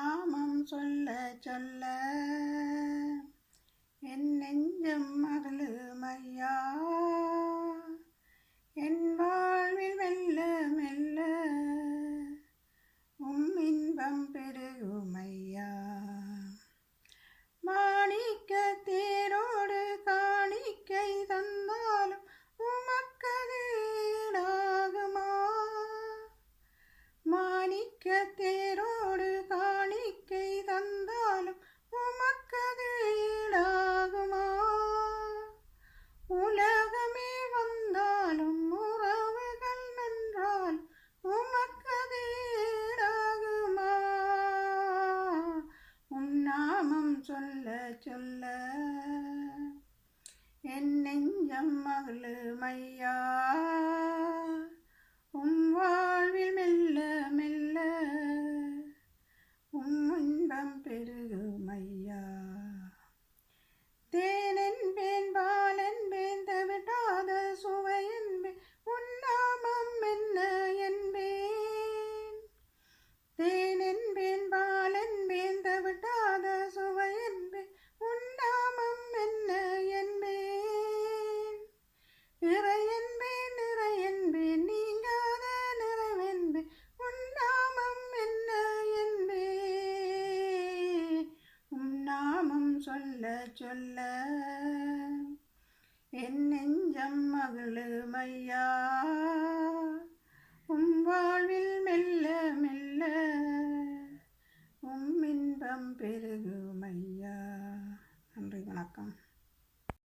നാമം ചൊല്ല ചൊല്ല. N Nenjam അകലുമയ്യാ N വാഴ്വിൽ മെല്ല മെല്ല. ഉമ്മിൻപം പെരുമയ്യാ മാണിക്ക തേരോട് കാണിക്കൈ തന്നാലും ഉമക്കതേടാകുമാ തേ சொல்ல சொல்ல என் நெஞ்சம் மகளு மையா வாழ்வில் மெல்ல மெல்ல உம் இன்பம் பெருகுமையா தேனென்பேன் பாலென்பேன் தவிட்டாத சுவையென்பேன் உன்னாமம் என்ன என்பேன் தேனென்பேன் பாலென்பேன் தவிட்டாத சுவையென்பேன் உன்னாமம் என்ன என்பேன் நிறையன்பே நிறையன்பே நீங்காத நிறைவென்பே உன்னாமம் என்ன என்பே. உன்னாமம் சொல்ல சொல்ல. என் நெஞ்சம் மகளுமையா உம் வாழ்வில் மெல்ல மெல்ல உம் இன்பம் பெருகும்